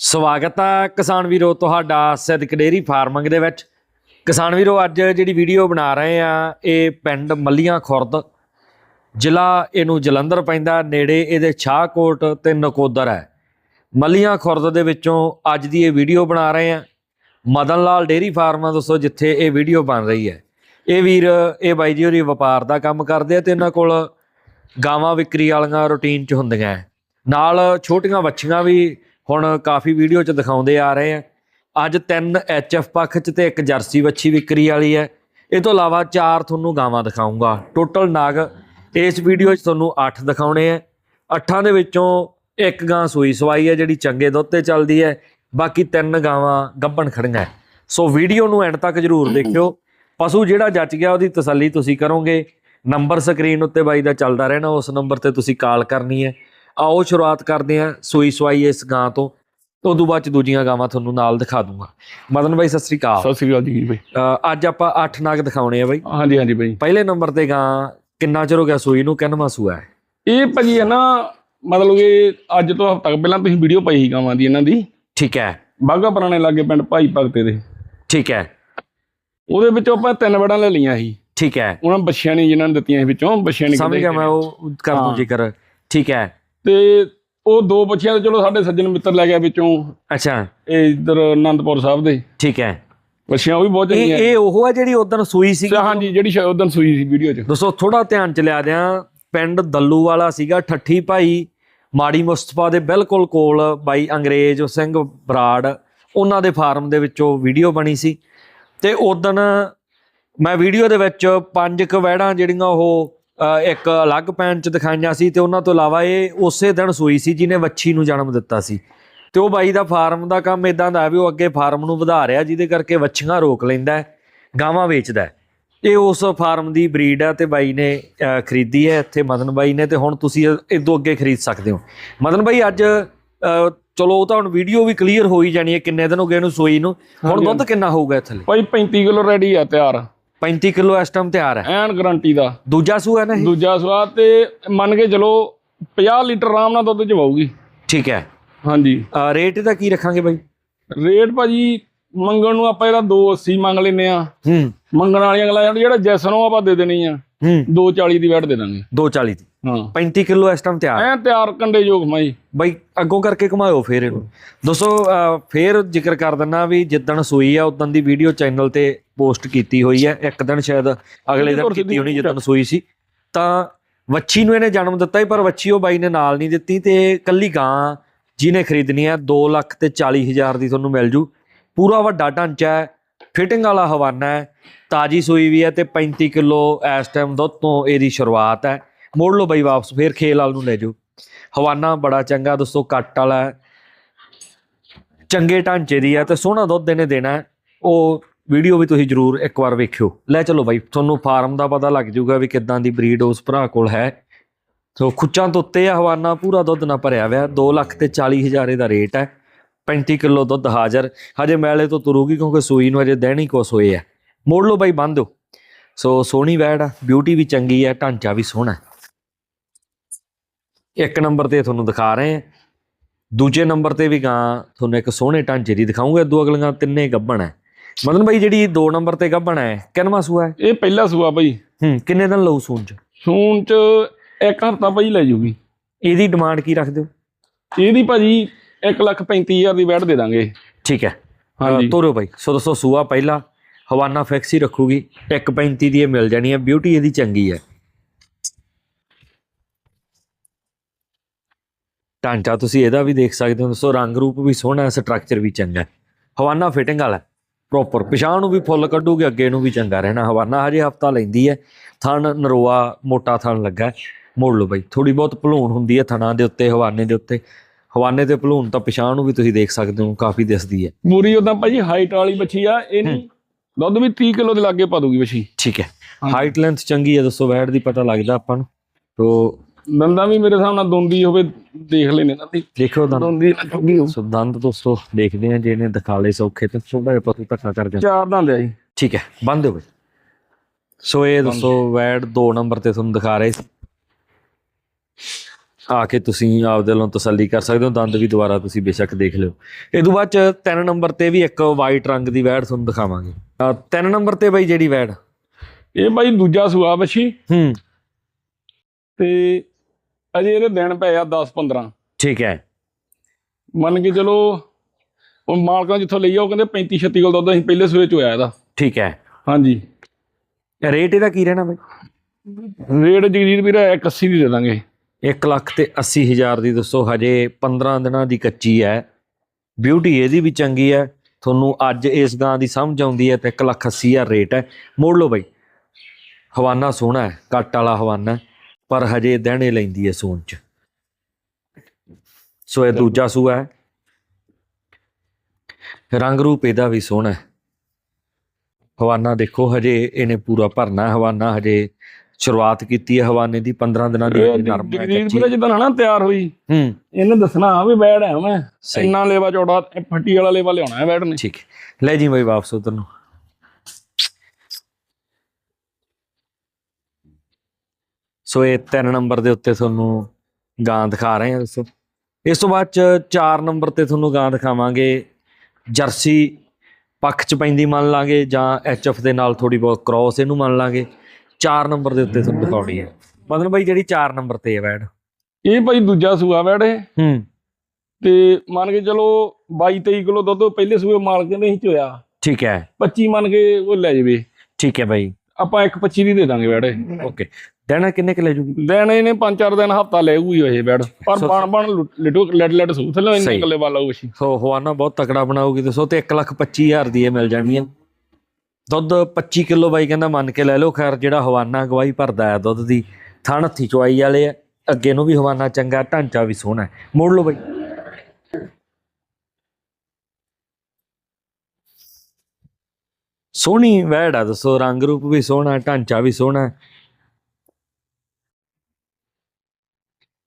ਸਵਾਗਤ ਹੈ ਕਿਸਾਨ ਵੀਰੋ, ਤੁਹਾਡਾ ਸਿੱਧਕ ਡੇਰੀ ਫਾਰਮਿੰਗ ਦੇ ਵਿੱਚ। ਕਿਸਾਨ ਵੀਰੋ, ਅੱਜ ਜਿਹੜੀ ਵੀਡੀਓ ਬਣਾ ਰਹੇ ਆ, ਇਹ ਪਿੰਡ ਮੱਲੀਆਂ ਖੁਰਦ, ਜ਼ਿਲ੍ਹਾ ਇਹਨੂੰ ਜਲੰਧਰ ਪੈਂਦਾ, ਨੇੜੇ ਇਹਦੇ ਸ਼ਾਹਕੋਟ ਤੇ ਨਕੋਦਰ ਹੈ। ਮੱਲੀਆਂ ਖੁਰਦ ਦੇ ਵਿੱਚੋਂ ਅੱਜ ਦੀ ਇਹ ਵੀਡੀਓ ਬਣਾ ਰਹੇ ਆ। ਮਦਨ ਲਾਲ ਡੇਰੀ ਫਾਰਮ ਦੱਸੋ ਜਿੱਥੇ ਇਹ ਵੀਡੀਓ ਬਣ ਰਹੀ ਹੈ। ਇਹ ਵੀਰ, ਇਹ ਬਾਈ ਜੀ ਹੋਰੀ ਵਪਾਰ ਦਾ ਕੰਮ ਕਰਦੇ ਆ ਤੇ ਇਹਨਾਂ ਕੋਲ ਗਾਵਾਂ ਵਿਕਰੀ ਵਾਲੀਆਂ ਰੂਟੀਨ ਚ ਹੁੰਦੀਆਂ ਹੈ। ਨਾਲ ਛੋਟੀਆਂ ਵੱਛੀਆਂ ਵੀ ਹੁਣ ਕਾਫੀ ਵੀਡੀਓ ਚ ਦਿਖਾਉਂਦੇ ਆ ਰਹੇ ਆ। ਅੱਜ ਤਿੰਨ ਐਚਐਫ ਪੱਖ ਚ ਤੇ ਇੱਕ ਜਰਸੀ ਵੱਛੀ ਵਿਕਰੀ ਵਾਲੀ ਹੈ। ਇਹ ਤੋਂ ਇਲਾਵਾ ਚਾਰ ਤੁਹਾਨੂੰ ਗਾਵਾਂ ਦਿਖਾਉਂਗਾ ਟੋਟਲ ਨਾਗ, ਇਸ ਵੀਡੀਓ 'ਚ ਤੁਹਾਨੂੰ 8 ਦਿਖਾਉਣੇ ਆ। ਅੱਠਾਂ ਦੇ ਵਿੱਚੋਂ ਇੱਕ ਗਾਂ ਸੂਈ ਸਵਾਈ ਹੈ, ਜਿਹੜੀ ਚੰਗੇ ਦੁੱਧ ਤੇ ਚੱਲਦੀ ਹੈ। ਬਾਕੀ ਤਿੰਨ ਗਾਵਾਂ ਗੱਭਣ ਖੜੀਆਂ ਸੋ ਵੀਡੀਓ ਨੂੰ ਐਂਡ ਤੱਕ ਜਰੂਰ ਦੇਖਿਓ। ਪਸ਼ੂ ਜਿਹੜਾ ਜੱਜ ਗਿਆ, ਉਹਦੀ ਤਸੱਲੀ ਤੁਸੀਂ ਕਰੋਗੇ। ਨੰਬਰ ਸਕਰੀਨ ਉੱਤੇ ਬਾਈ ਦਾ ਚੱਲਦਾ ਰਹਿਣਾ, ਉਸ ਨੰਬਰ ਤੇ ਤੁਸੀਂ ਕਾਲ ਕਰਨੀ ਹੈ। ਆਓ ਸ਼ੁਰੂਆਤ ਕਰਦੇ ਹਾਂ ਸੂਈ ਸਵਾਈ ਇਸ ਗਾਂ ਤੋਂ। ਤੋਂ ਉਦੋਂ ਬਾਅਦ ਚ ਦੂਜੀਆਂ ਗਾਵਾਂ ਤੁਹਾਨੂੰ ਨਾਲ ਦਿਖਾ ਦੂੰਗਾ। ਮਦਨ ਬਾਈ ਸਤਿ ਸ੍ਰੀ ਅਕਾਲ। ਸਤਿ ਸ੍ਰੀ ਅਕਾਲ ਜੀ ਬਈ। ਅੱਜ ਆਪਾਂ 8 ਨਾਗ ਦਿਖਾਉਣੇ ਆ ਬਾਈ। ਹਾਂਜੀ ਹਾਂਜੀ ਬਈ। ਪਹਿਲੇ ਨੰਬਰ ਤੇ ਗਾਂ ਕਿੰਨਾ ਚਿਰ ਹੋ ਗਿਆ ਸੂਈ ਨੂੰ ਕਿੰਨਵਾਂ ਸੂਆ ਹੈ? ਇਹ ਭਾਜੀ ਹੈ ਨਾ ਮਤਲਬ ਕਿ ਅੱਜ ਤੋਂ ਹਫ਼ਤਾ ਪਹਿਲਾਂ ਤੁਸੀਂ ਵੀਡੀਓ ਪਾਈ ਸੀ ਗਾਵਾਂ ਦੀ ਇਹਨਾਂ ਦੀ। ਠੀਕ ਹੈ। ਬਾਗਾ ਪੁਰਾਣੇ ਲਾਗੇ ਪਿੰਡ ਭਾਈ ਭਗਤੇ ਦੇ। ਠੀਕ ਹੈ। ਉਹਦੇ ਵਿੱਚੋਂ ਆਪਾਂ ਤਿੰਨ ਵੜਾਂ ਲੈ ਲਈਆਂ ਸੀ। ਠੀਕ ਹੈ। ਉਹਨਾਂ ਬੱਚਿਆਂ ਨੇ ਜਿਨ੍ਹਾਂ ਨੇ ਦਿੱਤੀਆਂ ਸੀ ਵਿੱਚੋਂ ਬੱਚਿਆਂ ਨੇ ਸਮਝ ਗਿਆ ਮੈਂ ਉਹ ਕਰ ਦੂੰ। ਜ਼ਿਕਰ। ਠੀਕ ਹੈ। ਤੇ ਉਹ ਦੋ ਬੱਚਿਆਂ ਤੇ ਚਲੋ ਸਾਡੇ ਸੱਜਣ ਮਿੱਤਰ ਲੈ ਗਿਆ ਵਿੱਚੋਂ। ਅੱਛਾ। ਇਹ ਇਧਰ ਆਨੰਦਪੁਰ ਸਾਹਿਬ ਦੇ। ਠੀਕ ਹੈ। ਬੱਚਿਆਂ ਉਹ ਵੀ ਬਹੁਤ ਇਹ ਚੰਗੀਆਂ ਇਹ ਉਹ ਹੈ ਜਿਹੜੀ ਉਦੋਂ ਸੂਈ ਸੀ ਹਾਂਜੀ ਜਿਹੜੀ ਸ਼ਾਇਦ ਉਦੋਂ ਸੂਈ ਸੀ ਵੀਡੀਓ 'ਚ। ਦੋਸਤੋ ਥੋੜਾ ਧਿਆਨ ਚ ਲਿਆ ਦਿਆਂ। ਪਿੰਡ ਦੱਲੂ ਵਾਲਾ ਸੀਗਾ ਠੱਠੀ ਭਾਈ ਮਾੜੀ ਮੁਸਤਫਾ ਦੇ ਬਿਲਕੁਲ ਕੋਲ ਬਾਈ ਅੰਗਰੇਜ਼ ਸਿੰਘ ਬਰਾੜ ਉਹਨਾਂ ਦੇ ਫਾਰਮ ਦੇ ਵਿੱਚੋਂ ਵੀਡੀਓ ਬਣੀ ਸੀ। ਤੇ ਉਦੋਂ ਮੈਂ ਵੀਡੀਓ ਦੇ ਵਿੱਚ ਪੰਜ ਕੁ ਵਹਿੜਾਂ ਜਿਹੜੀਆਂ ਉਹ ਇੱਕ ਅਲੱਗ ਪੈਨ ਚ ਦਿਖਾਈਆਂ ਸੀ ਤੇ ਉਹਨਾਂ ਤੋਂ ਇਲਾਵਾ ਇਹ ਉਸੇ ਦਿਨ ਸੂਈ ਸੀ ਜਿਹਨੇ ਵੱਛੀ ਨੂੰ ਜਨਮ ਦਿੱਤਾ ਸੀ। ਤੇ ਉਹ ਬਾਈ ਦਾ ਫਾਰਮ ਦਾ ਕੰਮ ਇਦਾਂ ਦਾ ਵੀ ਉਹ ਅੱਗੇ ਫਾਰਮ ਨੂੰ ਵਧਾ ਰਿਹਾ ਜਿਹਦੇ ਕਰਕੇ ਵੱਛੀਆਂ ਰੋਕ ਲੈਂਦਾ ਗਾਵਾਂ ਵੇਚਦਾ। ਇਹ ਉਸ ਫਾਰਮ ਦੀ ਬਰੀਡ ਹੈ ਤੇ ਬਾਈ ਨੇ ਖਰੀਦੀ ਹੈ ਇੱਥੇ ਮਦਨ ਬਾਈ ਨੇ ਤੇ ਹੁਣ ਤੁਸੀਂ ਇਦੋਂ ਅੱਗੇ ਖਰੀਦ ਸਕਦੇ ਹੋ। ਮਦਨ ਬਾਈ ਅੱਜ ਚਲੋ ਉਹ ਤਾਂ ਹੁਣ ਵੀਡੀਓ ਵੀ ਕਲੀਅਰ ਹੋ ਹੀ ਜਾਣੀ ਹੈ ਕਿੰਨੇ ਦਿਨ ਹੋ ਗਏ ਇਹਨੂੰ ਸੂਈ ਨੂੰ। ਹੁਣ ਦੁੱਧ ਕਿੰਨਾ ਹੋਊਗਾ ਇੱਥੇ? ਭਾਈ 35 ਕਿਲੋ ਰੈਡੀ ਆ ਤਿਆਰ। 35 ਕਿਲੋ ਇਸ ਟਾਈਮ ਤਿਆਰ ਹੈ। ਐਨ ਗਾਰੰਟੀ ਦਾ। ਦੂਜਾ ਸੂਆ ਨਾ ਇਹ? ਦੂਜਾ ਸਵਾਦ ਤੇ ਮੰਨ ਕੇ ਚਲੋ 50 ਲੀਟਰ ਆਰਾਮ ਨਾਲ ਦੁੱਧ ਚਵਾਉਗੀ ਠੀਕ ਹੈ। ਹਾਂਜੀ। ਅਹ, ਰੇਟ ਇਹਦਾ ਕੀ ਰੱਖਾਂਗੇ ਬਾਈ? ਰੇਟ ਭਾਜੀ ਮੰਗਣ ਨੂੰ ਆਪਾਂ ਇਹਦਾ 280 ਮੰਗ ਲੈਨੇ ਆ ਹੂੰ। ਮੰਗਣ ਵਾਲੀਆਂ ਗੱਲਾਂ ਜਿਹੜਾ ਜੈਸਨ ਉਹ ਆਪਾਂ ਦੇ ਦੇਣੀ ਆ। ਹੂੰ। 240 ਦੀ ਵੈਟ ਦੇ ਦਾਂਗੇ। 240 ਦੀ। ਹਾਂ। 35 ਕਿਲੋ ਇਸ ਟਾਈਮ ਤਿਆਰ। ਐ ਤਿਆਰ ਕੰਡੇ ਯੋਗ ਮਾਈ। ਬਾਈ ਅੱਗੋਂ ਕਰਕੇ ਘੁਮਾਇਓ ਫੇਰ ਇਹਨੂੰ। ਦੋਸਤੋ ਫੇਰ ਜ਼ਿਕਰ ਕਰ ਦਿੰਨਾ ਵੀ ਜਿੱਦਣ ਸੂਈ ਆ ਉਦੋਂ ਦੀ ਵੀਡੀਓ ਚੈਨਲ ਤੇ ਪੋਸਟ ਕੀਤੀ ਹੋਈ ਹੈ ਇੱਕ ਦਿਨ ਸ਼ਾਇਦ ਅਗਲੇ ਦਿਨ ਕੀਤੀ ਹੋਣੀ ਜਿੱਦਣ ਸੂਈ ਸੀ। ਤਾਂ ਵੱਛੀ ਨੂੰ ਇਹਨੇ ਜਨਮ ਦਿੱਤਾ ਹੀ ਪਰ ਵੱਛੀ ਉਹ ਬਾਈ ਨੇ ਨਾਲ ਨਹੀਂ ਦਿੱਤੀ ਤੇ ਕੱਲੀ ਗਾਂ ਜਿਹਨੇ ਖਰੀਦਣੀ ਹੈ 2 ਲੱਖ ਤੇ 40 ਹਜ਼ਾਰ ਦੀ ਤੁਹਾਨੂੰ ਮਿਲ ਜੂ। ਪੂਰਾ ਵੱਡਾ ਢਾਂਚਾ ਹੈ। ਫਿਟਿੰਗ ਵਾਲਾ ਹਵਾਨਾ ਹੈ, ਤਾਜੀ ਸੂਈ ਵੀ ਹੈ ਤੇ 35 ਕਿਲੋ ਇਸ ਟਾਈਮ ਦੁੱਧ ਤੋਂ ਇਹਦੀ ਸ਼ੁਰੂਆਤ ਹੈ। ਮੋੜ ਲਓ ਬਾਈ ਵਾਪਸ, ਫੇਰ ਖੇਲ ਵਾਲ ਨੂੰ ਲੈ ਜਾਓ। ਹਵਾਨਾ ਬੜਾ ਚੰਗਾ ਦੋਸਤੋ, ਕੱਟ ਵਾਲਾ ਹੈ। ਚੰਗੇ ਢਾਂਚੇ ਦੀ ਹੈ ਤੇ ਸੋਹਣਾ ਦੁੱਧ ਇਹਨੇ ਦੇਣਾ ਉਹ ਵੀਡੀਓ ਵੀ ਤੁਸੀਂ ਜਰੂਰ ਇੱਕ ਵਾਰ ਵੇਖਿਓ। ਲੈ ਚਲੋ ਬਾਈ, ਤੁਹਾਨੂੰ ਫਾਰਮ ਦਾ ਪਤਾ ਲੱਗ ਜਾਊਗਾ ਵੀ ਕਿੱਦਾਂ ਦੀ ਬਰੀਡ ਉਸ ਭਰਾ ਕੋਲ ਹੈ। ਸੋ ਖੁੱਚਾਂ ਤੋਂ ਉੱਤੇ ਆ ਹਵਾਨਾ, ਪੂਰਾ ਦੁੱਧ ਨਾ ਭਰਿਆ ਹੋਇਆ 2 ਲੱਖ ਤੇ 40 ਹਜ਼ਾਰ ਦਾ ਰੇਟ ਹੈ। 35 ਕਿਲੋ ਦੁੱਧ ਹਾਜ਼ਰ। ਹਜੇ ਮੈਲੇ ਤੋਂ ਤੁਰੂਗੀ ਕਿਉਂਕਿ ਸੂਈ ਨੂੰ ਅਜੇ ਦੇਣੀ ਕੁਛ ਹੋਏ ਆ। ਮੋੜ ਲਓ ਬਾਈ ਬੰਦ ਦਿਓ ਸੋ ਸੋਹਣੀ ਵੈੜ ਆ ਬਿਊਟੀ ਵੀ ਚੰਗੀ ਹੈ ਢਾਂਚਾ ਵੀ ਸੋਹਣਾ। ਇੱਕ ਨੰਬਰ ਤੇ ਤੁਹਾਨੂੰ ਦਿਖਾ ਰਹੇ ਹਾਂ ਦੂਜੇ ਨੰਬਰ ਤੇ ਵੀ ਗਾਂ ਤੁਹਾਨੂੰ ਇੱਕ ਸੋਹਣੇ ਢਾਂਚੇ ਦੀ ਦਿਖਾਉਂਗਾ ਦੋ ਅਗਲੀਆਂ ਤਿੰਨੇ ਗੱਭਣ ਹੈ ਮਦਨ ਬਾਈ ਜਿਹੜੀ 2 ਨੰਬਰ ਤੇ ਗੱਭਣ ਹੈ ਕਿੰਨਵਾਂ ਸੂਆ ਹੈ? ਇਹ ਪਹਿਲਾ ਸੂਆ ਭਾਈ ਹੂੰ ਕਿੰਨੇ ਦਿਨ ਲਊ ਸੂਣ ਚ? ਸੂਨ ਚ ਇੱਕ ਹਫ਼ਤਾ ਭਾਈ ਲੈ ਜੂਗੀ। ਇਹਦੀ ਡਿਮਾਂਡ ਕੀ ਰੱਖਦੇ ਹੋ? ਇਹਦੀ ਭਾਜੀ 1 ਲੱਖ 35000 ਦੀ ਵੈਟ ਦੇ ਦਾਂਗੇ। ਠੀਕ ਹੈ। ਹਾਂਜੀ। ਤੋਰੋ ਬਾਈ। ਸੋ ਦੋਸਤੋ ਸੂਆ ਪਹਿਲਾ ਹਵਾਨਾ ਫਿਕਸ ਹੀ ਰੱਖੂਗੀ 1.35 ਦੀ ਇਹ ਮਿਲ ਜਾਣੀ ਹੈ। ਬਿਊਟੀ ਇਹਦੀ ਚੰਗੀ ਹੈ। ਢਾਂਚਾ ਤੁਸੀਂ ਇਹਦਾ ਵੀ ਦੇਖ ਸਕਦੇ ਹੋ। ਦੋਸਤੋ ਰੰਗ ਰੂਪ ਵੀ ਸੋਹਣਾ ਹੈ ਸਟਰਕਚਰ ਵੀ ਚੰਗਾ ਹੈ। ਹਵਾਨਾ ਫਿਟਿੰਗ ਵਾਲਾ ਪ੍ਰੋਪਰ ਪਿਛਾਂ ਨੂੰ ਵੀ ਫੁੱਲ ਕੱਢੂਗੇ ਅੱਗੇ ਨੂੰ ਵੀ ਚੰਗਾ ਰਹਿਣਾ। ਹਵਾਨਾ ਹਜੇ ਹਫਤਾ ਲੈਂਦੀ ਹੈ। ਥਣ ਨਰੋਆ ਮੋਟਾ ਥਣ ਲੱਗਾ। ਮੋੜ ਲਓ ਬਾਈ ਥੋੜੀ ਬਹੁਤ ਭਲੂਣ ਹੁੰਦੀ ਹੈ ਥਣਾਂ ਦੇ ਉੱਤੇ ਹਵਾਨੇ ਦੇ ਉੱਤੇ। ਹਵਾਨੇ ਤੇ ਭਲੂਣ ਤਾਂ ਪਿਛਾਂ ਨੂੰ ਵੀ ਤੁਸੀਂ ਦੇਖ ਸਕਦੇ ਹੋ ਕਾਫੀ ਦਿਸਦੀ ਹੈ। ਮੂਰੀ ਉਦਾਂ ਭਾਜੀ ਹਾਈਟ ਵਾਲੀ ਬੱਚੀ ਆ ਇਹ ਨਹੀਂ। ਦੁੱਧ ਵੀ 30 ਕਿਲੋ ਦੇ ਲਾਗੇ ਪਾ ਦੂਗੀ ਬੱਚੀ ਠੀਕ ਹੈ। ਹਾਈਟ ਲੈਂਥ ਚੰਗੀ ਹੈ ਦੱਸੋ ਵੈਟ ਦੀ ਪਤਾ ਲੱਗਦਾ ਆਪਾਂ ਨੂੰ। ਤੋ ਦੰਦਾਂ ਵੀ ਮੇਰੇ ਹਿਸਾਬ ਨਾਲ ਦੋਂਦੀ ਹੋਵੇ ਦੇਖ ਲੈਨੇ ਨਾ ਦੀ ਦੇਖੋ ਦੰਦ। ਦੋਂਦੀ ਨਾ ਠੁੱਗੀ ਹੋ ਸੋ ਦੰਦ ਦੋਸਤੋ ਦੇਖਦੇ ਆ ਜਿਹਨੇ ਦਿਖਾ ਲਏ ਸੌਖੇ ਤੇ ਥੋੜਾ ਜਿਹਾ ਪਤੂ ਧੱਕਾ ਕਰ ਜਾਂਦਾ ਚਾਰ ਦੰਦ ਆ ਜੀ। ਠੀਕ ਹੈ ਬੰਦ ਦਿਓ ਬਈ ਸੋ ਇਹ ਦੱਸੋ ਵੈਟ 2 ਨੰਬਰ ਤੇ ਤੁਹਾਨੂੰ ਦਿਖਾ ਰਹੇ ਸੀ। ਆ ਕੇ ਤੁਸੀਂ ਆਪਦੇ ਵੱਲੋਂ ਤਸੱਲੀ ਕਰ ਸਕਦੇ ਹੋ ਦੰਦ ਵੀ ਦੁਬਾਰਾ ਤੁਸੀਂ ਬੇਸ਼ੱਕ ਦੇਖ ਲਿਓ। ਇਹ ਤੋਂ ਬਾਅਦ ਚ ਤਿੰਨ ਨੰਬਰ ਤੇ ਵੀ ਇੱਕ ਵਾਈਟ ਰੰਗ ਦੀ ਵੈੜ ਤੁਹਾਨੂੰ ਦਿਖਾਵਾਂਗੇ। ਤਿੰਨ ਨੰਬਰ ਤੇ ਬਈ ਜਿਹੜੀ ਵੈੜ? ਇਹ ਬਾਈ ਦੂਜਾ ਸੂਆ ਬੱਛੀ ਹੂੰ। ਤੇ ਅਜੇ ਇਹਦੇ ਦਿਨ ਪਏ ਆ 10 15 ਠੀਕ ਹੈ। ਮੰਨ ਕੇ ਚਲੋ ਉਹ ਮਾਲਕਾਂ ਜਿੱਥੋਂ ਲਈ ਆ ਉਹ ਕਹਿੰਦੇ 35 36 ਕਿਲੋ ਦੁੱਧ ਅਸੀਂ ਪਹਿਲੇ ਸੂਏ ਚ ਹੋਇਆ ਇਹਦਾ। ਠੀਕ ਹੈ। ਹਾਂਜੀ। ਰੇਟ ਇਹਦਾ ਕੀ ਰਹਿਣਾ ਬਈ? ਰੇਟ ਜਗਜੀਤ ਵੀਰ 81 ਦੀ ਦੇ ਦਾਂਗੇ। 1 ਲੱਖ ਤੇ 80 ਹਜ਼ਾਰ ਦੀ ਦੱਸੋ, ਹਜੇ 15 ਦਿਨਾਂ ਦੀ ਕੱਚੀ ਹੈ। ਬਿਊਟੀ ਇਹਦੀ ਵੀ ਚੰਗੀ ਹੈ। ਤੁਹਾਨੂੰ ਅੱਜ ਇਸ ਗਾਂ ਦੀ ਸਮਝ ਆਉਂਦੀ ਹੈ ਤੇ 1 ਲੱਖ 80 ਹਜ਼ਾਰ ਰੇਟ ਹੈ। ਮੋੜ ਲਓ ਬਾਈ। ਹਵਾਨਾ ਸੋਹਣਾ ਹੈ, ਕੱਟ ਵਾਲਾ ਹਵਾਨਾ ਪਰ ਹਜੇ ਦਹਿਣੇ ਲੈਂਦੀ ਹੈ ਸੂਣ ਚ। ਸੋ ਇਹ ਦੂਜਾ ਸੂਆ ਹੈ। ਰੰਗ ਰੂਪ ਇਹਦਾ ਵੀ ਸੋਹਣਾ ਹੈ। ਹਵਾਨਾ ਦੇਖੋ, ਹਜੇ ਇਹਨੇ ਪੂਰਾ ਭਰਨਾ ਹਵਾਨਾ ਹਜੇ ਸ਼ੁਰੂਆਤ ਕੀਤੀ ਹੈ ਹਵਾਨੇ ਦੀ 15 ਦਿਨਾਂ ਦੀ ਨਰਮ ਕੱਚੀ ਵੀਰ ਜਿੱਦਾਂ ਨਾ ਤਿਆਰ ਹੋਈ। ਹੂੰ। ਇਹਨੇ ਦੱਸਣਾ ਵੀ ਬੈੜ ਹੈ ਮੈਂ। ਇੰਨਾ ਲੇਵਾ ਚੌੜਾ ਫੱਟੀ ਵਾਲਾ ਲੇਵਾ ਲਿਆਉਣਾ ਹੈ ਬੈੜ ਨੇ। ਠੀਕ। ਲੈ ਜੀ ਬਈ ਵਾਪਸ ਉਧਰ ਨੂੰ। ਸੋ ਇਹ ਤਿੰਨ ਨੰਬਰ ਦੇ ਉੱਤੇ ਤੁਹਾਨੂੰ ਗਾਂ ਦਿਖਾ ਰਹੇ ਹਾਂ ਦੱਸੋ। ਇਸ ਤੋਂ ਬਾਅਦ ਚ ਚਾਰ ਨੰਬਰ ਤੇ ਤੁਹਾਨੂੰ ਗਾਂ ਦਿਖਾਵਾਂਗੇ। ਜਰਸੀ ਪੱਖ ਚ ਪੈਂਦੀ ਮੰਨ ਲਾਂਗੇ ਜਾਂ ਐਚਐਫ ਦੇ ਨਾਲ ਥੋੜੀ ਬਹੁਤ ਕ੍ਰਾਸ ਇਹਨੂੰ ਮੰਨ ਲਾਂਗੇ। ਚਾਰ ਨੰਬਰ ਦੇ ਉੱਤੇ ਤੁਹਾਨੂੰ ਦਿਖਾਉਣੀ ਹੈ। ਮਤਲਬ ਬਈ ਜਿਹੜੀ ਚਾਰ ਨੰਬਰ ਤੇ ਹੈ ਵੈਡ ਇਹ ਭਾਈ ਦੂਜਾ ਸੂਆ ਬੈੜ ਇਹ। ਹੂੰ। ਤੇ ਮੰਨ ਕੇ ਚਲੋ 22 23 ਕਿਲੋ ਦੁੱਧ ਪਹਿਲੇ ਸੂਏ ਮਾਲਕ ਨੇ ਹੀ ਚੋਇਆ। ਠੀਕ ਹੈ। 25 ਮੰਨ ਕੇ ਉਹ ਲੈ ਜਾਵੇ। ਠੀਕ ਹੈ ਬਾਈ। ਆਪਾਂ ਇੱਕ 25 ਦੀ ਦੇ ਦਾਂਗੇ ਇਹ। ਓਕੇ। ਦੇਣਾ ਕਿੰਨੇ ਕਿ ਲੈ ਜੂਗੀ? ਦਿਨ ਇਹਨੇ ਪੰਜ ਚਾਰ ਦਿਨ ਹਫਤਾ ਲੈਊਗੀ ਇਹ ਬੈੜ ਪਰ ਸੋ- ਬਣ ਬਣ ਲਿਟੋ ਲੈਟ ਲੈਟ ਸੂਥ ਲੈ ਇੰਨੇ ਸਹੀ। ਕੱਲੇ ਵਾਲਾ ਉਹ ਸੀ ਸੋ ਹਵਾਨਾ ਬਹੁਤ ਤਕੜਾ ਬਣਾਉਗੀ ਦੱਸੋ ਤੇ 1 ਲੱਖ 25 ਹਜ਼ਾਰ ਦੀ ਇਹ ਮਿਲ ਜਾਣੀ ਹੈ। ਦੁੱਧ 25 ਕਿਲੋ ਬਾਈ ਕਹਿੰਦਾ ਮੰਨ ਕੇ ਲੈ ਲਓ, ਖੈਰ ਜਿਹੜਾ ਹਵਾਨਾ ਗਵਾਈ ਭਰਦਾ ਹੈ ਦੁੱਧ ਦੀ, ਥਣ ਹੱਥੀ ਚੁਆਈ ਵਾਲੇ ਆ, ਅੱਗੇ ਨੂੰ ਵੀ ਹਵਾਨਾ ਚੰਗਾ, ਢਾਂਚਾ ਵੀ ਸੋਹਣਾ ਮੋੜ ਲਓ ਬਾਈ। ਸੋਹਣੀ ਵੈੜ ਆ, ਦੱਸੋ, ਰੰਗ ਰੂਪ ਵੀ ਸੋਹਣਾ, ਢਾਂਚਾ ਵੀ ਸੋਹਣਾ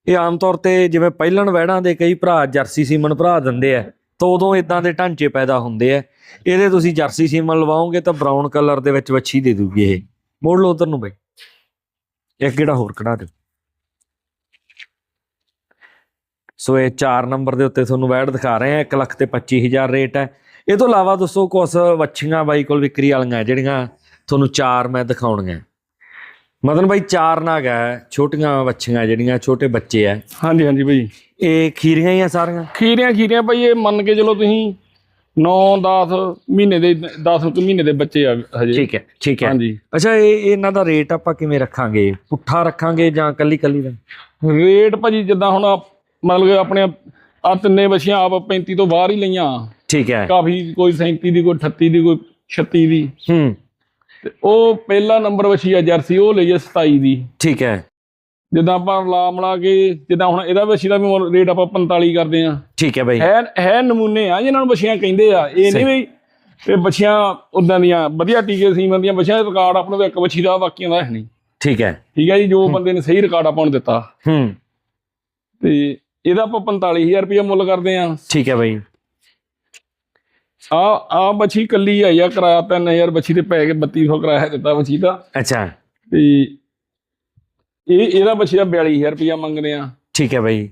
ਇਹ ਆਮ ਤੌਰ ਤੇ ਜਿਵੇਂ ਪਹਿਲਣ ਵੈੜਾਂ ਦੇ ਕਈ ਭਰਾ ਜਰਸੀ ਸੀਮਨ ਭਰਾ ਦਿੰਦੇ ਆ ਤਾਂ ਉਦੋਂ ਇਦਾਂ ਦੇ ਢਾਂਚੇ ਪੈਦਾ ਹੁੰਦੇ ਆ। ਇਹਦੇ ਤੁਸੀਂ ਜਰਸੀ ਸੀਮਨ ਲਵਾਓਗੇ ਤਾਂ ਬਰਾਊਨ ਕਲਰ ਦੇ ਵਿੱਚ ਵੱਛੀ ਦੇ ਦੂਗੀ ਇਹ। ਮੋੜ ਲਓ ਉਧਰ ਨੂੰ ਬਈ। ਇੱਕ ਕਿਹੜਾ ਹੋਰ ਕਢਾ ਦਿਓ। ਸੋ ਇਹ 4 ਨੰਬਰ ਦੇ ਉੱਤੇ ਤੁਹਾਨੂੰ ਵੈੜ ਦਿਖਾ ਰਹੇ ਆ 1 ਲੱਖ ਤੇ 25000 ਰੇਟ ਹੈ। ਇਹ ਤੋਂ ਇਲਾਵਾ ਦੱਸੋ ਕੁਝ ਵੱਛੀਆਂ ਬਾਈ ਕੋਲ ਵਿਕਰੀ ਵਾਲੀਆਂ ਜਿਹੜੀਆਂ ਤੁਹਾਨੂੰ ਚਾਰ ਮੈਂ ਦਿਖਾਉਣੀਆਂ। ਮਤਲਬ ਬਾਈ ਚਾਰ ਨਾਗ ਹੈ, ਛੋਟੀਆਂ ਵੱਛੀਆਂ ਜਿਹੜੀਆਂ, ਛੋਟੇ ਬੱਚੇ ਆ ਹਾਂਜੀ ਹਾਂਜੀ ਬਾਈ। ਇਹ ਖੀਰੀਆਂ ਹੀ ਆ ਸਾਰੀਆਂ? ਖੀਰੀਆਂ ਖੀਰੀਆਂ ਭਾਈ ਇਹ ਮੰਨ ਕੇ ਚਲੋ ਤੁਸੀਂ 9 10 ਮਹੀਨੇ ਦੇ 10 ਕੁ ਮਹੀਨੇ ਦੇ ਬੱਚੇ ਆ ਹਜੇ। ਠੀਕ ਹੈ ਠੀਕ ਹੈ। ਹਾਂਜੀ। ਅੱਛਾ ਇਹ ਇਹਨਾਂ ਦਾ ਰੇਟ ਆਪਾਂ ਕਿਵੇਂ ਰੱਖਾਂਗੇ? ਪੁੱਠਾ ਰੱਖਾਂਗੇ ਜਾਂ ਕੱਲੀ ਕੱਲੀ ਦਾ? ਰੇਟ ਭਾਜੀ ਜਿੱਦਾਂ ਹੁਣ ਮਤਲਬ ਕਿ ਆਪਣੇ ਆ ਤਿੰਨੇ ਬੱਚੀਆਂ ਆਪ 35 ਤੋਂ ਬਾਹਰ ਹੀ ਲਈਆਂ। ਠੀਕ ਹੈ। ਕਾਫੀ ਕੋਈ 37 ਦੀ ਕੋਈ 38 ਦੀ ਕੋਈ 36 ਦੀ। ਹੂੰ। ਤੇ ਉਹ ਪਹਿਲਾ ਨੰਬਰ ਬੱਚੀ ਆ ਜਰਸੀ ਉਹ ਲਈ ਆ 27 ਦੀ। ਠੀਕ ਹੈ। ਜਿੱਦਾਂ ਆਪਾਂ ਲਾ ਮਲਾ ਕੇ ਜਿੱਦਾਂ ਹੁਣ ਇਹਦਾ ਬੱਚੀ ਦਾ ਵੀ ਰੇਟ ਆਪਾਂ 45 ਕਰਦੇ ਆ ਠੀਕ ਹੈ ਬਾਈ। ਹੈ ਹੈ ਨਮੂਨੇ ਆ ਜਿਨ੍ਹਾਂ ਨੂੰ ਬੱਚੀਆਂ ਕਹਿੰਦੇ ਆ। ਇਹ ਨਹੀਂ ਵੀ ਤੇ ਬੱਚੀਆਂ ਉਦਾਂ ਦੀਆਂ ਵਧੀਆ ਟੀਕੇ ਸੀਮਨ ਦੀਆਂ ਬੱਚੀਆਂ ਰਿਕਾਰਡ ਆਪਣੇ ਤੋਂ ਇੱਕ ਬੱਚੀ ਦਾ ਬਾਕੀਆਂ ਦਾ ਹੈ ਨਹੀਂ। ਠੀਕ ਹੈ। ਠੀਕ ਹੈ ਜੀ ਜੋ ਬੰਦੇ ਨੇ ਸਹੀ ਰਿਕਾਰਡ ਆਪਾਂ ਨੂੰ ਦਿੱਤਾ। ਹੂੰ। ਤੇ ਇਹਦਾ ਆਪਾਂ 45000 ਰੁਪਏ ਮੁੱਲ ਕਰਦੇ ਆ ਠੀਕ ਹੈ ਬਾਈ। ਆ ਆ ਬੱਚੀ ਕੱਲੀ ਆਈ ਆ ਕਿਰਾਇਆ 3000 ਬੱਚੀ ਤੇ ਪੈ ਕੇ 3200 ਕਿਰਾਇਆ ਦਿੱਤਾ ਬੱਚੀ ਦਾ। ਅੱਛਾ। ਤੇ ਇਹ ਇਹਦਾ ਬੱਚੀ ਦਾ 42000 ਰੁਪਇਆ ਮੰਗਦੇ ਆ। ਠੀਕ ਹੈ ਬਾਈ।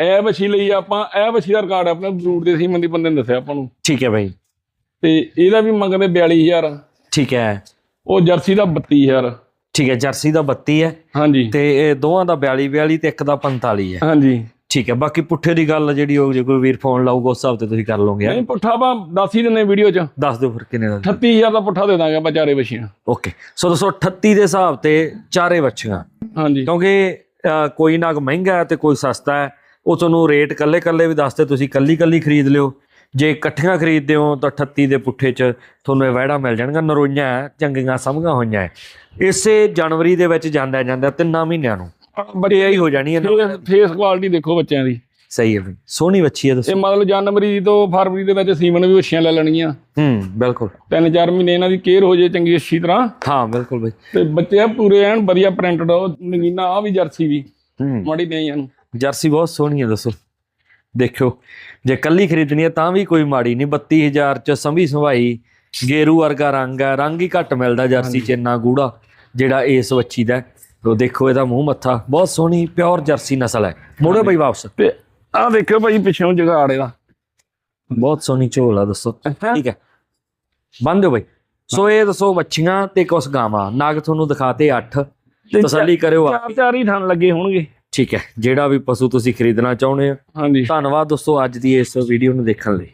ਇਹ ਬੱਚੀ ਲਈ ਆਪਾਂ ਇਹ ਬੱਚੀ ਦਾ ਰਿਕਾਰਡ ਆਪਣੇ ਬਰੂਟ ਦੇ ਸੀਮਨ ਦੀ ਬੰਦੇ ਨੇ ਦੱਸਿਆ ਆਪਾਂ ਨੂੰ। ਠੀਕ ਹੈ ਬਾਈ। ਤੇ ਇਹਦਾ ਵੀ ਮੰਗਦੇ 42000 ਠੀਕ ਹੈ। ਉਹ ਜਰਸੀ ਦਾ 32000 ਠੀਕ ਹੈ ਜਰਸੀ ਦਾ 32 ਹੈ। ਹਾਂਜੀ। ਤੇ ਇਹ ਦੋਵਾਂ ਦਾ 42 42 ਤੇ ਇੱਕ ਦਾ 45 ਹੈ। ਹਾਂਜੀ। ਠੀਕ ਹੈ ਬਾਕੀ ਪੁੱਠੇ ਦੀ ਗੱਲ ਜਿਹੜੀ ਉਹ ਜੇ ਕੋਈ ਵੀਰ ਫੋਨ ਲਾਊਗਾ ਉਸ ਹਿਸਾਬ ਤੇ ਤੁਸੀਂ ਕਰ ਲਓਗੇ ਨਹੀਂ ਪੁੱਠਾ ਆਪਾਂ ਦੱਸ ਹੀ ਦਿੰਨੇ ਵੀਡੀਓ 'ਚ। ਦੱਸ ਦਿਓ ਫਿਰ ਕਿੰਨੇ ਦਾ 38000 ਦਾ ਪੁੱਠਾ ਦੇ ਦਾਂਗੇ ਆਪਾਂ ਚਾਰੇ ਬੱਚੀਆਂ ਓਕੇ ਸੋ ਦੋਸਤੋ 38 ਦੇ ਹਿਸਾਬ ਤੇ ਚਾਰੇ ਬੱਚੀਆਂ ਹਾਂਜੀ। ਕਿਉਂਕਿ ਕੋਈ ਨਾਗ ਮਹਿੰਗਾ ਹੈ ਤੇ ਕੋਈ ਸਸਤਾ ਹੈ ਉਹ ਤੁਹਾਨੂੰ ਰੇਟ ਕੱਲੇ ਕੱਲੇ ਵੀ ਦੱਸਦੇ ਤੁਸੀਂ ਕੱਲੀ ਕੱਲੀ ਖਰੀਦ ਲਿਓ। ਜੇ ਇਕੱਠੀਆਂ ਖਰੀਦਦੇ ਹੋ ਤਾਂ 38 ਦੇ ਪੁੱਠੇ 'ਚ ਤੁਹਾਨੂੰ ਇਹ ਵਹਿੜਾ ਮਿਲ ਜਾਣਗਾ ਨਰੋਈਆਂ ਚੰਗੀਆਂ ਸਮਝੀਆਂ ਹੋਈਆਂ। ਇਸੇ ਜਨਵਰੀ ਦੇ ਵਿੱਚ ਜਾਂਦਾ ਜਾਂਦਾ ਤਿੰਨਾਂ ਮਹੀਨਿਆਂ ਨੂੰ। ਇਹ ਹੀ ਹੋ ਜਾਣੀ ਹੈ ਫੇਸ ਕੁਆਲਿਟੀ ਦੇਖੋ ਬੱਚਿਆਂ ਦੀ। ਸਹੀ ਹੈ ਬਈ ਸੋਹਣੀ ਬੱਚੀ ਹੈ ਇਹ ਦੱਸੋ। ਮਤਲਬ ਜਨਵਰੀ ਤੋਂ ਫਰਵਰੀ ਦੇ ਵਿੱਚ ਸੀਮਨ ਵੀ ਬੱਚੀਆਂ ਲੈ ਲੈਣਗੀਆਂ। ਹੂੰ ਬਿਲਕੁਲ। ਤਿੰਨ ਚਾਰ ਮਹੀਨੇ ਇਹਨਾਂ ਦੀ ਕੇਅਰ ਹੋ ਜੇ ਚੰਗੀ ਅੱਛੀ ਤਰ੍ਹਾਂ। ਹਾਂ ਬਿਲਕੁਲ ਬਈ। ਤੇ ਬੱਚੇ ਪੂਰੇ ਐਨ ਵਧੀਆ ਪ੍ਰਿੰਟਡ ਨਗੀਨਾ ਆ ਵੀ ਜਰਸੀ ਵੀ। ਹੂੰ। ਮਾੜੀ ਨਹੀਂ ਇਹਨੂੰ ਜਰਸੀ ਬਹੁਤ ਸੋਹਣੀ ਹੈ ਦੱਸੋ। ਦੇਖਿਓ ਜੇ ਕੱਲੀ ਖਰੀਦਣੀ ਹੈ ਤਾਂ ਵੀ ਕੋਈ ਮਾੜੀ ਨਹੀਂ। 32000 ਚ ਸੰਭੀ ਸੰਭਾਈ ਗੇਰੂ ਵਰਗਾ ਰੰਗ ਹੈ ਰੰਗ ਹੀ ਘੱਟ ਮਿਲਦਾ ਜਰਸੀ ਚ ਇੰਨਾ ਗੂੜਾ ਜਿਹੜਾ ਇਸ ਵੱਛੀ ਦਾ ਹੈ। ਦੇਖੋ ਇਹਦਾ ਮੂੰਹ ਮੱਥਾ ਬਹੁਤ ਸੋਹਣੀ ਪਿਓਰ ਜਰਸੀ ਨਸਲ ਹੈ। ਮੋੜੋ ਬਈ ਵਾਪਸ। ਤੇ ਆਹ ਦੇਖਿਓ ਭਾਈ ਪਿੱਛੋਂ ਜਗਾੜ ਇਹਦਾ। ਬਹੁਤ ਸੋਹਣੀ ਝੋਲ ਆ ਦੱਸੋ। ਠੀਕ ਹੈ। ਬੰਦ ਦਿਓ ਬਈ ਸੋ ਇਹ ਦੱਸੋ ਵੱਛੀਆਂ ਤੇ ਕੁਛ ਗਾਵਾਂ। ਨਗ ਤੁਹਾਨੂੰ ਦਿਖਾਤੇ 8 ਤੇ ਤਸੱਲੀ ਕਰਿਓ ਆ ਚਾਰ ਚਾਰ ਹੀ ਥਣ ਲੱਗੇ ਹੋਣਗੇ। ਠੀਕ ਹੈ। ਜਿਹੜਾ ਵੀ ਪਸ਼ੂ ਤੁਸੀਂ ਖਰੀਦਣਾ ਚਾਹੁੰਦੇ ਹੋ। ਹਾਂਜੀ। ਧੰਨਵਾਦ ਦੋਸਤੋ ਅੱਜ ਦੀ ਇਸ ਵੀਡੀਓ ਨੂੰ ਦੇਖਣ ਲਈ।